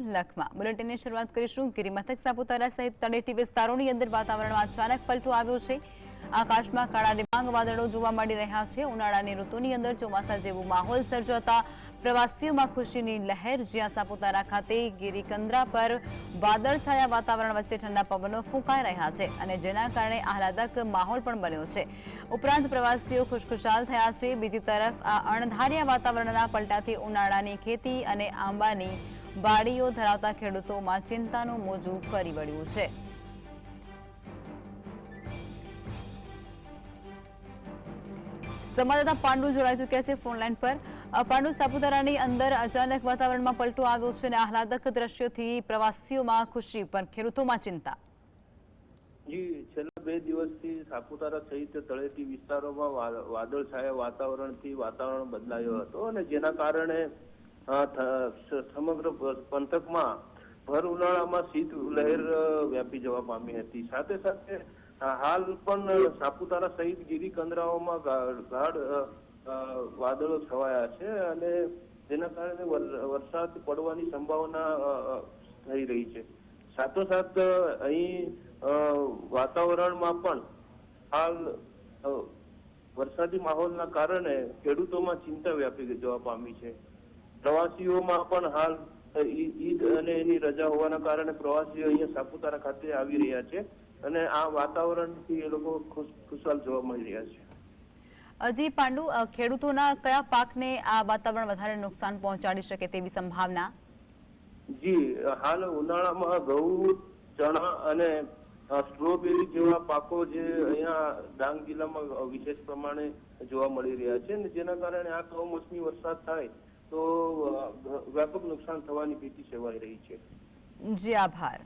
લખમાં. બુલેટિનની શરૂઆત કરીશું. ગિરિમથક સાપુતારા સહિત તળેટી વિસ્તારોની અંદર વાતાવરણમાં અચાનક પલટો આવ્યો છે. આકાશમાં કાળા ડિબાંગ વાદળો જોવા મળી રહ્યા છે. ઉનાળાની ઋતુની અંદર ચોમાસા જેવો માહોલ સર્જાતા પ્રવાસીઓમાં ખુશીની લહેર. જ્યાં સાપુતારા ખાતે ગિરિકંદરા પર વાદળછાયા વાતાવરણ વચ્ચે ઠંડા પવનો ફૂંકાઈ રહ્યા છે અને જેના કારણે આહલાદક માહોલ પણ બન્યો છે. ઉપરાંત પ્રવાસીઓ ખુશખુશાલ થયા છે. બીજી તરફ આ અણધાર્યા વાતાવરણના પલટાથી ઉનાળાની ખેતી અને આંબાની વાડીઓ ધરાવતા ખેડૂતોમાં ચિંતાનું મોજું ફરી વળ્યું છે. સંવાદદાતા પાંડુ જોડાઈ ચૂક્યા છે ફોનલાઈન પર. પાંડુ સાપુતારાની અંદર અચાનક વાતાવરણમાં પલટો આવ્યો છે અને આહલાદક દ્રશ્યોથી પ્રવાસીઓમાં ખુશી, પણ ખેડૂતોમાં ચિંતા. જી, છેલ્લા બે દિવસથી સાપુતારા સહિત તળેટી વિસ્તારોમાં વાદળછાયા વાતાવરણથી વાતાવરણ બદલાયો હતો અને જેના કારણે સમગ્ર પંથકમાં ભર ઉનાળામાં શીત લહેર વ્યાપી જવા પામી હતી. સાથે સાથે હાલ પણ સાપુતારા સહિત ગીરી કંદરાઓમાં ગાઢ વાદળો છવાયા છે અને જેના કારણે વરસાદ પડવાની સંભાવના થઈ રહી છે. સાથોસાથ અહીં વાતાવરણમાં પણ હાલ વરસાદી માહોલના કારણે ખેડૂતોમાં ચિંતા વ્યાપી જવા પામી છે. પ્રવાસીઓમાં પણ હાલ ઈદ અને એની રજા હોવાના કારણે પ્રવાસીઓ અહીંયા સાપુતારા ખાતે આવી રહ્યા છે અને આ વાતાવરણથી એ લોકો ખુશ ખુશાલ જોવા મળી રહ્યા છે. હજી પાંડુ ખેડૂતોના કયા પાકને આ વાતાવરણ વધારે નુકસાન પહોંચાડી શકે તેવી સંભાવના? જી હાલ ઉનાળામાં ઘઉં ચણા અને સ્ટ્રોબેરી જેવા પાકો જે અહીંયા ડાંગ જિલ્લામાં વિશેષ પ્રમાણે જોવા મળી રહ્યા છે અને જેના કારણે આ કમોસમી વરસાદ થાય તો વ્યાપક નુકસાન થવાની ભીતિ સેવાઈ રહી છે. જી આભાર.